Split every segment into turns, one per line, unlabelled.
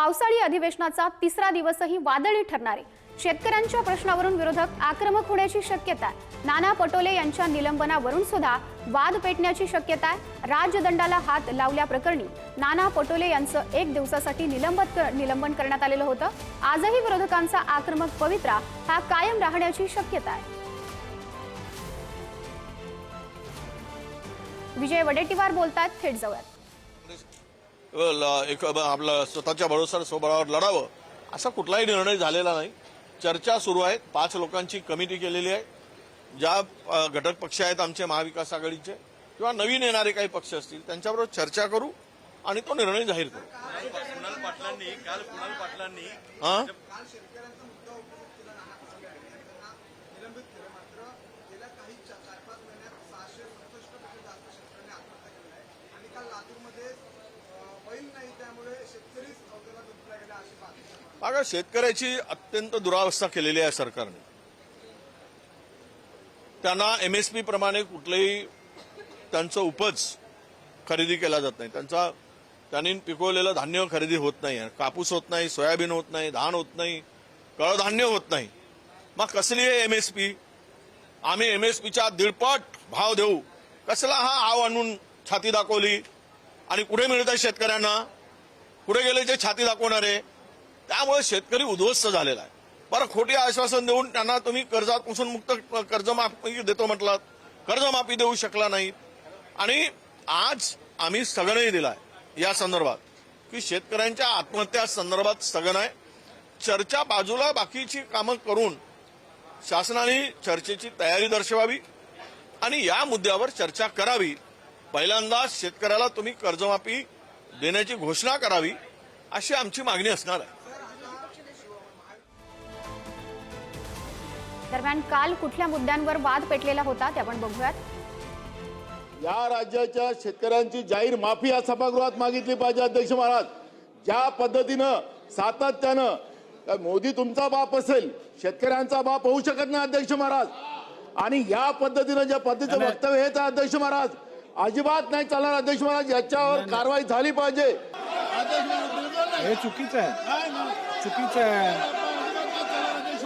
पावसाळी अधिवेशनाचा तिसरा दिवसही वादळी ठरणार आहे. शेतकऱ्यांच्या प्रश्नावरून विरोधक आक्रमक होण्याची शक्यता आहे. नाना पटोले यांच्या निलंबनावरून सुद्धा वाद पेटण्याची शक्यता आहे. राजदंडाला हात लावल्याप्रकरणी नाना पटोले यांचं एक दिवसासाठी निलंबित कर- निलंबन करण्यात आलेलं होतं. आजही विरोधकांचा आक्रमक पवित्रा हा कायम राहण्याची शक्यता आहे. विजय वडेट्टीवार बोलतात थेट जाऊयात.
एक आपलं स्वतःच्या भरोसा स्वबळावर लढावं असा कुठलाही निर्णय झालेला नाही चर्चा सुरू आहे पाच लोकांची कमिटी केलेली आहे ज्या घटक पक्ष आहेत आमचे महाविकास आघाडीचे किंवा नवीन येणारे काही पक्ष असतील त्यांच्याबरोबर चर्चा करू आणि तो निर्णय जाहीर करू
कुणाल पाटलांनी काल कुणाल पाटलांनी
हा
निलंबित केलं मात्र गेल्या काही चा- चार पाच महिन्यात सहाशे सदुसष्टपेक्षा जास्त शेतकऱ्यांनी आत्महत्या केल्या आहे आणि काल लातूरमध्ये अं, बैल नाही त्यामुळे शेतकरीच अवघडात गुंतला गेला अशी
अगं शेतकऱ्याची अत्यंत दुरावस्था केलेली आहे सरकारने. त्यांना एम एस पी प्रमाणे कुठलंही त्यांचं उपज खरेदी केला जात नाही. त्यांचा त्यांनी पिकवलेलं धान्य खरेदी होत नाही. कापूस होत नाही सोयाबीन होत नाही धान होत नाही कडधान्य होत नाही. मग कसली आहे एम एस पी आम्ही एम एस पीच्या दीडपट भाव देऊ. कसला हा आव आणून छाती दाखवली? आणि कुठे मिळत आहे शेतकऱ्यांना? कुठे गेले जे छाती दाखवणारे? त्यामुळे शेतकरी उद्ध्वस्त झालेला आहे. बरं खोटी आश्वासन देऊन त्यांना तुम्ही कर्जापासून मुक्त कर्जमाफी देतो म्हटलात. कर्जमाफी देऊ शकला नाही आणि आज आम्ही स्थगनही दिलाय या संदर्भात. की शेतकऱ्यांच्या आत्महत्या संदर्भात स्थगन आहे. चर्चा बाजूला बाकीची कामं करून शासनाने चर्चेची तयारी दर्शवावी. आणि या मुद्द्यावर चर्चा करावी. पहिल्यांदा शेतकऱ्याला तुम्ही कर्जमाफी देण्याची घोषणा करावी अशी आमची मागणी असणार आहे.
दरम्यान काल कुठल्या मुद्द्यांवर वाद पेटलेला होता ते आपण बघूयात.
या राज्याच्या शेतकऱ्यांची जाहीर माफी या सभागृहात मागितली पाहिजे अध्यक्ष महाराज. ज्या पद्धतीनं सातत्यानं मोदी तुमचा बाप असेल शेतकऱ्यांचा बाप होऊ शकत नाही अध्यक्ष महाराज. आणि या पद्धतीनं ज्या पद्धतीचं वक्तव्य हेच आहे अध्यक्ष महाराज अजिबात नाही चालणार अध्यक्ष महाराज. याच्यावर कारवाई झाली पाहिजे.
हे चुकीचं आहे. चुकीचं आहे.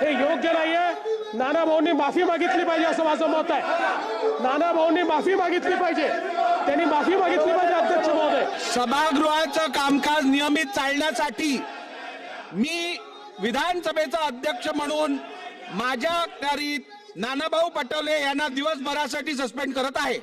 हे योग्य नाहीये. नाना भाऊंनी माफी मागितली पाहिजे असं माझं मत आहे. नाना भाऊंनी माफी मागितली पाहिजे. त्यांनी माफी मागितली पाहिजे अध्यक्ष महोदय.
सभागृहाचं कामकाज नियमित चालण्यासाठी मी विधानसभेचा अध्यक्ष म्हणून माझ्या अखत्यारीत नानाभाऊ पटोले यांना दिवसभरासाठी सस्पेंड करत आहे.